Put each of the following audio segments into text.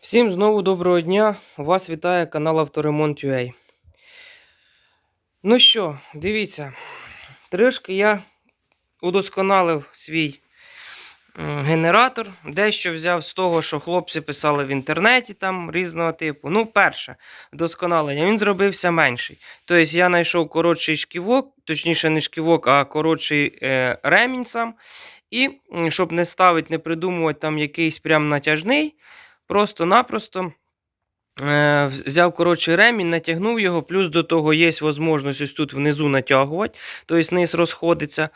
Всім знову доброго дня! Вас вітає канал Авторемонт.ua. Ну що, дивіться, трішки я удосконалив свій генератор. Дещо взяв з того, що хлопці писали в інтернеті там різного типу. Ну, перше, вдосконалення, він зробився менший. Тобто я знайшов коротший шківок, точніше, не шківок, а коротший е, ремінь сам. І щоб не ставити, не придумувати там якийсь прям натяжний. Просто-напросто е, взяв коротший ремінь, натягнув його, плюс до того є можливість ось тут внизу натягувати, тобто низ розходиться.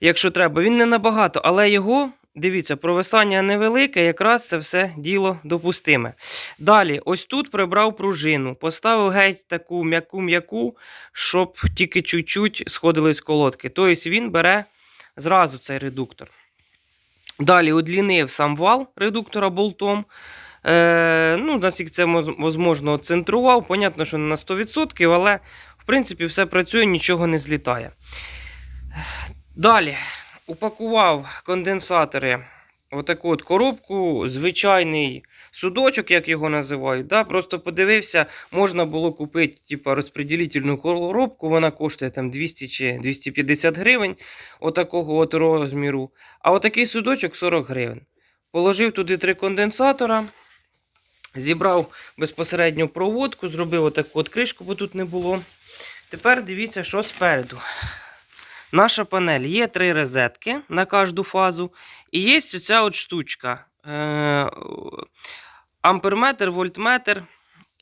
Якщо треба, він не набагато, але його, дивіться, провисання невелике, якраз це все діло допустиме. Далі, ось тут прибрав пружину, поставив геть таку м'яку-м'яку, щоб тільки чуть-чуть сходились колодки. Тобто він бере зразу цей редуктор. Далі удлінив сам вал редуктора болтом. Е, ну, наскільки це можливо, центрував. Понятно, що не на 100%, але в принципі все працює, нічого не злітає. Далі упакував конденсатори в таку от коробку, звичайний судочок, як його називають. Да? Просто подивився, можна було купити типу, розподілительну коробку, вона коштує там 200 чи 250 гривень, отакого от розміру. А отакий судочок 40 гривень. Положив туди три конденсатора, зібрав безпосередньо проводку, зробив отаку от кришку, бо тут не було. Тепер дивіться, що спереду. Наша панель є три розетки на кожну фазу. І є оця от штучка. Е- амперметр, вольтметр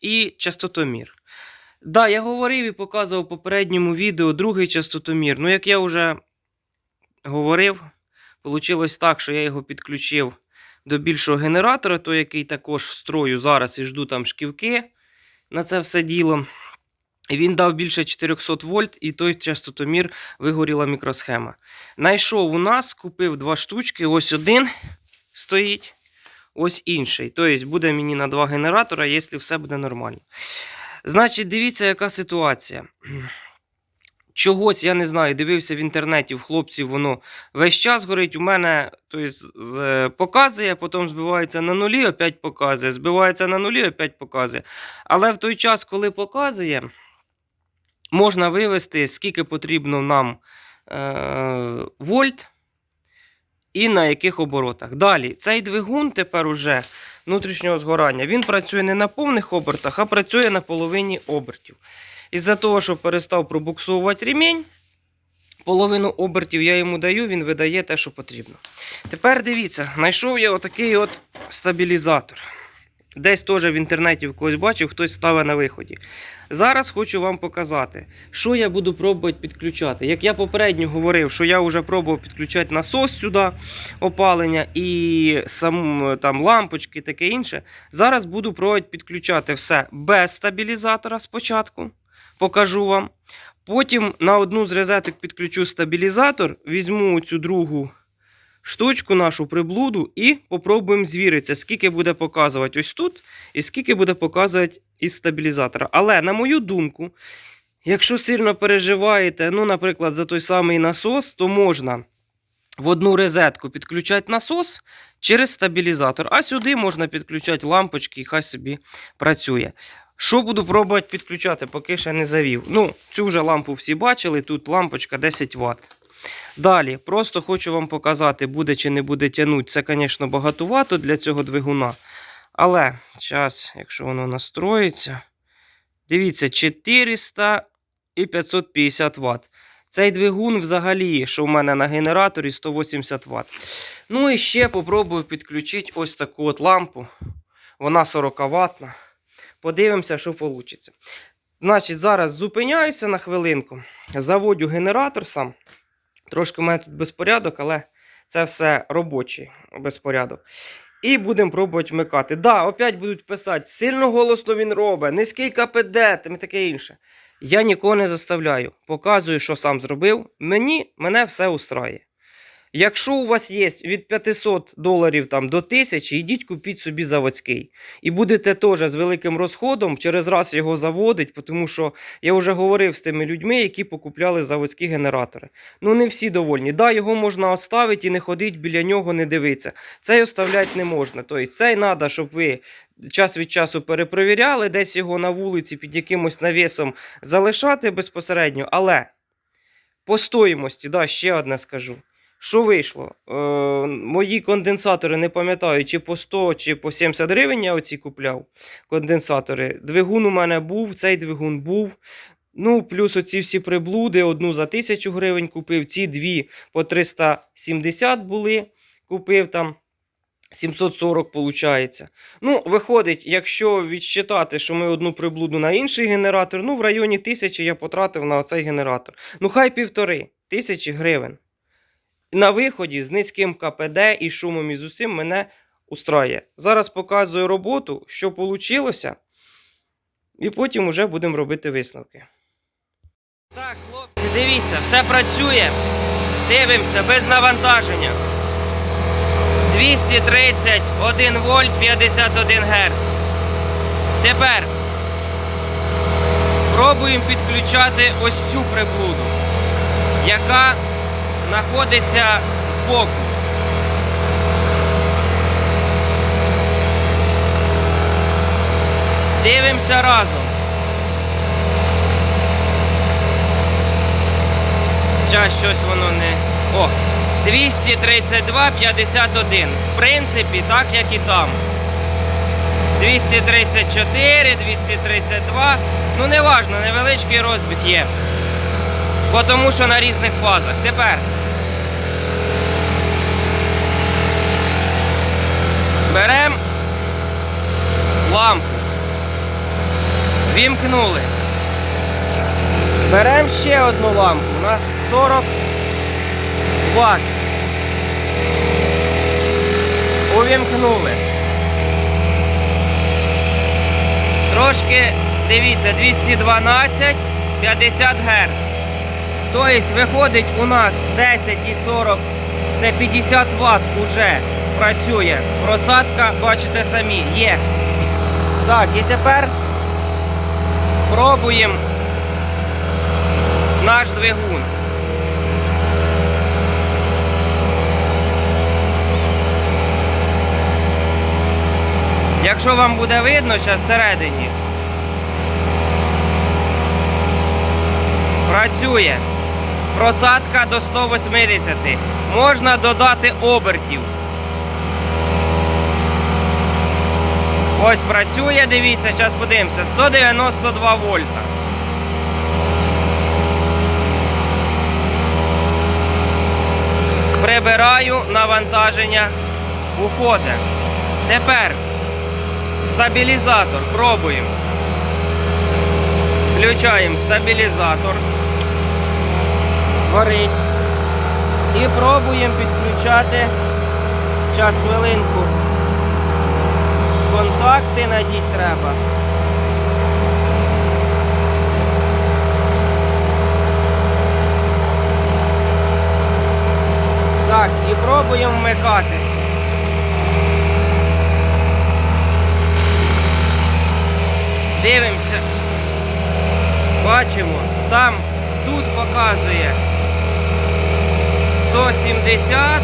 і частотомір. Да, я говорив і показував в попередньому відео другий частотомір. Ну, як я вже говорив, вийшло так, що я його підключив до більшого генератора, той, який також строю зараз і жду там шківки на це все діло. Він дав більше 400 вольт, і той частотомір вигоріла мікросхема. Найшов у нас, купив два штучки. Ось один стоїть, ось інший. Тобто буде мені на два генератора, якщо все буде нормально. Значить, дивіться, яка ситуація. Чогось, я не знаю, дивився в інтернеті, в хлопців воно весь час горить. У мене тобто, показує, потім збивається на нулі, опять показує, збивається на нулі, опять показує. Але в той час, коли показує, можна вивести, скільки потрібно нам е, вольт і на яких оборотах. Далі, цей двигун тепер уже внутрішнього згорання, він працює не на повних обертах, а працює на половині обертів. Із-за того, що перестав пробуксовувати ремінь, половину обертів я йому даю, він видає те, що потрібно. Тепер дивіться, знайшов я отакий от стабілізатор. Десь теж в інтернеті в когось бачив, хтось ставить на виході. Зараз хочу вам показати, що я буду пробувати підключати. Як я попередньо говорив, що я вже пробував підключати насос сюди, опалення і сам, там, лампочки таке інше. Зараз буду пробувати підключати все без стабілізатора спочатку. Покажу вам. Потім на одну з розеток підключу стабілізатор, візьму цю другу штучку, нашу приблуду, і попробуємо звіритися, скільки буде показувати ось тут, і скільки буде показувати із стабілізатора. Але, на мою думку, якщо сильно переживаєте, ну, наприклад, за той самий насос, то можна в одну розетку підключати насос через стабілізатор, а сюди можна підключати лампочки, і хай собі працює. Що буду пробувати підключати, поки ще не завів. Ну, цю вже лампу всі бачили, тут лампочка 10 Вт. Далі, просто хочу вам показати, буде чи не буде тягнути. Це, звісно, багатувато для цього двигуна. Але, зараз, якщо воно настроїться, дивіться, 400 і 550 Вт. Цей двигун взагалі, що в мене на генераторі 180 Вт. Ну і ще попробую підключити ось таку от лампу. Вона 40 ватна. Подивимося, що вийде. Значить, зараз зупиняюся на хвилинку, заводю генератор сам. Трошки в мене тут безпорядок, але це все робочий безпорядок. І будемо пробувати вмикати. Да, опять будуть писати, сильно голосно він робить, низький КПД і таке інше. Я нікого не заставляю. Показую, що сам зробив. Мені мене все устраює. Якщо у вас є від 500 доларів там, до 1000, йдіть купіть собі заводський. І будете теж з великим розходом через раз його заводить, тому що я вже говорив з тими людьми, які покупляли заводські генератори. Ну не всі довольні. Да, його можна оставити і не ходити біля нього, не дивитися. Цей оставляти не можна. Тобто цей треба, щоб ви час від часу перепровіряли, десь його на вулиці під якимось навісом залишати безпосередньо. Але по стоїмості, да, ще одне скажу. Що вийшло? Е, мої конденсатори не пам'ятаю, чи по 100, чи по 70 гривень я оці купляв конденсатори. Двигун у мене був, цей двигун був. Ну, плюс оці всі приблуди, одну за 1000 гривень купив, ці дві по 370 були. Купив там 740, виходить. Ну, виходить, якщо відсчитати, що ми одну приблуду на інший генератор, ну, в районі 1000 я потратив на оцей генератор. Ну, хай півтори тисячі гривень. На виході з низьким КПД і шумом і з усім мене устрає. Зараз показую роботу, що вийшло, і потім вже будемо робити висновки. Так, хлопці, дивіться, все працює. Дивимося без навантаження. 231 вольт 51 Гц. Тепер пробуємо підключати ось цю приблуду, яка знаходиться збоку. Дивимося разом. Зараз щось воно не. О! 232 51. В принципі, так як і там. 234, 232. Ну, не важно, невеличкий розбіг є. Бо тому що на різних фазах. Тепер. Беремо лампу. Вімкнули. Беремо ще одну лампу на 40 Вт. Увімкнули. Трошки, дивіться, 212, 50 Гц. Тобто виходить у нас 10 і 40, це 50 Вт уже працює. Просадка, бачите самі, є. Так, і тепер пробуємо наш двигун. Якщо вам буде видно, зараз всередині. Працює. Просадка до 180. Можна додати обертів. Ось працює, дивіться, зараз подивимося. 192 вольта. Прибираю навантаження уходить. Тепер стабілізатор. Пробуємо. Включаємо стабілізатор. Горить. І пробуємо підключати. Зараз хвилинку. Контакти надіть треба. Так, і пробуємо вмикати. Дивимося. Бачимо, там тут показує 170,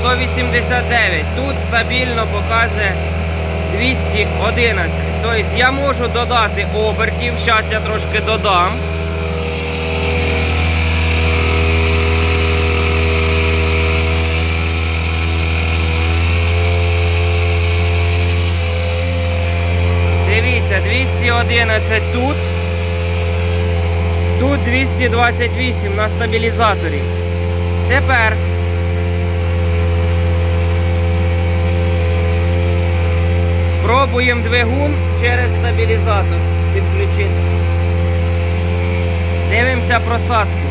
189. Тут стабільно показує 211. Тобто я можу додати обертів. Зараз я трошки додам. Дивіться, 211 тут. Тут 228 на стабілізаторі. Тепер пробуємо двигун через стабілізатор підключити. Дивимося просадку.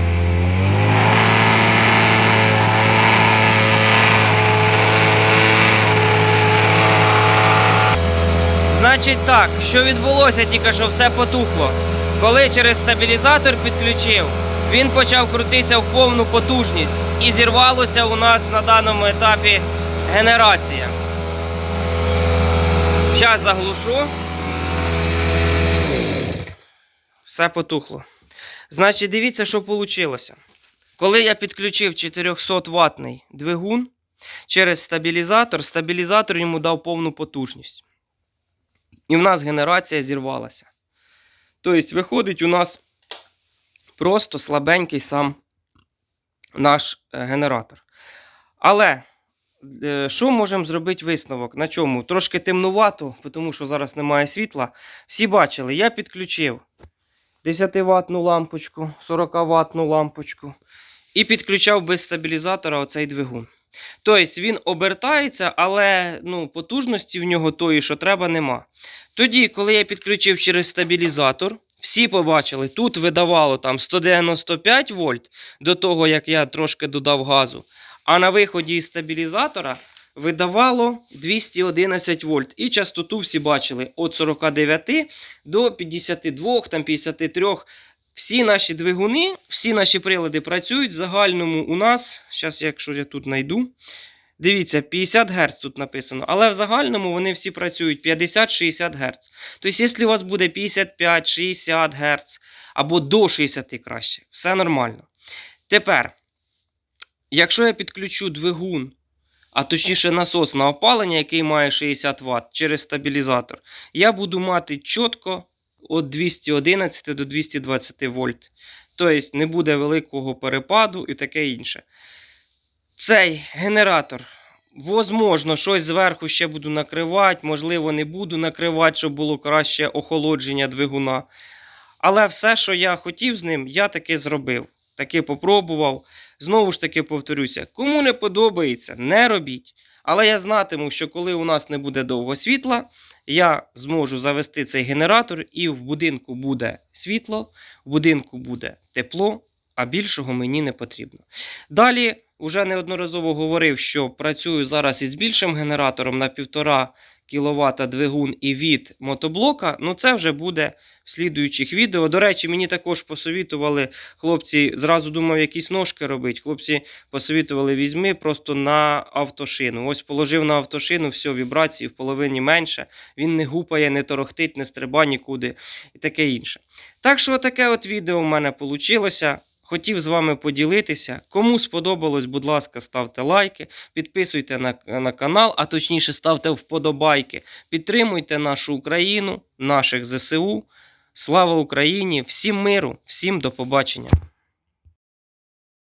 Значить так, що відбулося тільки що все потухло. Коли через стабілізатор підключив, він почав крутитися в повну потужність. і зірвалося у нас на даному етапі генерація. Зараз заглушу. Все потухло. Значить, дивіться, що вийшло. Коли я підключив 400 ватний двигун через стабілізатор, стабілізатор йому дав повну потужність. І в нас генерація зірвалася. Тобто, виходить, у нас просто слабенький сам наш е, генератор. Але що можемо зробити висновок? На чому? Трошки темнувато, тому що зараз немає світла. Всі бачили, я підключив 10 ватну лампочку, 40 ватну лампочку і підключав без стабілізатора оцей двигун. Тобто він обертається, але ну, потужності в нього тої, що треба, нема. Тоді, коли я підключив через стабілізатор, всі побачили, тут видавало там 195 вольт до того, як я трошки додав газу. А на виході із стабілізатора видавало 211 вольт. І частоту всі бачили від 49 до 52, там 53. Всі наші двигуни, всі наші прилади працюють в загальному у нас. Зараз, якщо я тут знайду. Дивіться, 50 Гц тут написано. Але в загальному вони всі працюють 50-60 Гц. Тобто, якщо у вас буде 55-60 Гц або до 60 краще, все нормально. Тепер, якщо я підключу двигун, а точніше насос на опалення, який має 60 Вт через стабілізатор, я буду мати чітко від 211 до 220 вольт. Тобто не буде великого перепаду і таке інше. Цей генератор, возможно, щось зверху ще буду накривати, можливо, не буду накривати, щоб було краще охолодження двигуна. Але все, що я хотів з ним, я таки зробив. Таки попробував. Знову ж таки повторюся: кому не подобається, не робіть. Але я знатиму, що коли у нас не буде довго світла, я зможу завести цей генератор, і в будинку буде світло, в будинку буде тепло, а більшого мені не потрібно. Далі, вже неодноразово говорив, що працюю зараз із більшим генератором на 1,5 кВт двигун і від мотоблока. Ну, це вже буде в слідуючих відео. До речі, мені також посовітували хлопці, зразу думав, якісь ножки робити. Хлопці посовітували, візьми просто на автошину. Ось положив на автошину, все, вібрації в половині менше. Він не гупає, не торохтить, не стриба нікуди і таке інше. Так що, таке от відео в мене вийшло. Хотів з вами поділитися. Кому сподобалось, будь ласка, ставте лайки, підписуйте на, на канал, а точніше ставте вподобайки. Підтримуйте нашу Україну, наших ЗСУ. Слава Україні! Всім миру, всім до побачення!